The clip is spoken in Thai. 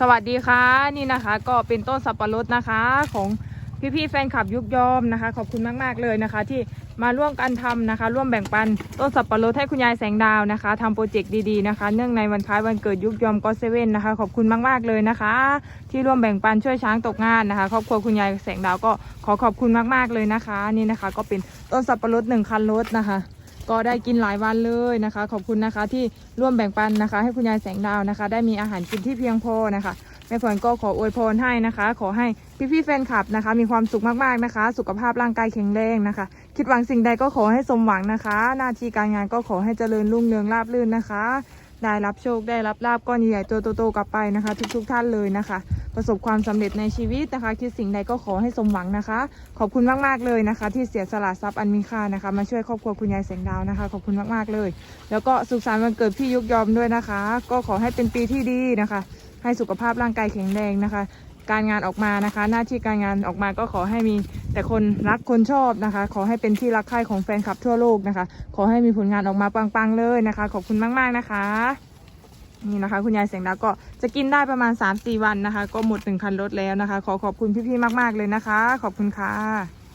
สวัสดีค่ะนี่นะคะ ก็เป็นต้นสับปะรดนะคะ ของพี่ๆแฟนคลับยุกยอมนะคะ ขอบคุณมากๆเลยนะคะ ที่มาร่วมกันทำนะคะ ร่วมแบ่งปันต้นสับปะรดให้คุณยายแสงดาวนะคะทำโปรเจกต์ดีๆนะคะ เนื่องในวันคล้ายวันเกิดยุกยอมก็เซเว่นนะคะ ขอบคุณมากๆเลยนะคะ ที่ร่วมแบ่งปันช่วยช้างตกงานนะคะครอบครัวคุณยายแสงดาวก็ขอขอบคุณมากๆเลยนะคะ นี่นะคะ ก็เป็นต้นสับปะรดหนึ่งคันรถนะคะ ก็ได้กินหลายวันเลยนะคะ ขอบคุณนะคะที่ร่วมแบ่งปันนะคะ ให้คุณยายแสงดาวนะคะ ได้มีอาหารกินที่เพียงพอนะคะแม่ฝนก็ขออวยพรให้นะคะ ขอให้พี่ๆแฟนคลับนะคะ มีความสุขมากๆนะคะ สุขภาพร่างกายแข็งแรงนะคะ คิดหวังสิ่งใดก็ขอให้สมหวังนะคะ หน้าที่การงานก็ขอให้เจริญรุ่งเรืองราบรื่นนะคะ ได้รับโชคได้รับลาบก้อนใหญ่ๆโตๆกลับไปนะคะ ทุกๆท่านเลยนะคะ ประสบความสำเร็จในชีวิตนะคะ คิดสิ่งใดก็ขอให้สมหวังนะคะ ขอบคุณมากๆเลยนะคะ ที่เสียสละทรัพย์อันมีค่านะคะ มาช่วยครอบครัวคุณยายแสงดาวนะคะ ขอบคุณมากๆเลย แล้วก็สุขสันต์วันเกิดพี่ยุกยอมด้วยนะคะ ก็ขอให้เป็นปีที่ดีนะคะ ให้สุขภาพร่างกายแข็งแรงนะคะ การงานออกมานะคะ หน้าที่การงานออกมาก็ขอให้มีแต่คนรักคนชอบนะคะ ขอให้เป็นที่รักใคร่ของแฟนคลับทั่วโลกนะคะ ขอให้มีผลงานออกมาปังๆเลยนะคะ ขอบคุณมากๆนะคะ นี่นะคะ คุณยายเสียงดาวก็จะกินได้ประมาณ 3-4 วันนะคะ ก็หมดหนึ่งคันรถแล้วนะคะ ขอขอบคุณพี่ๆมาก ๆเลยนะคะ ขอบคุณค่ะ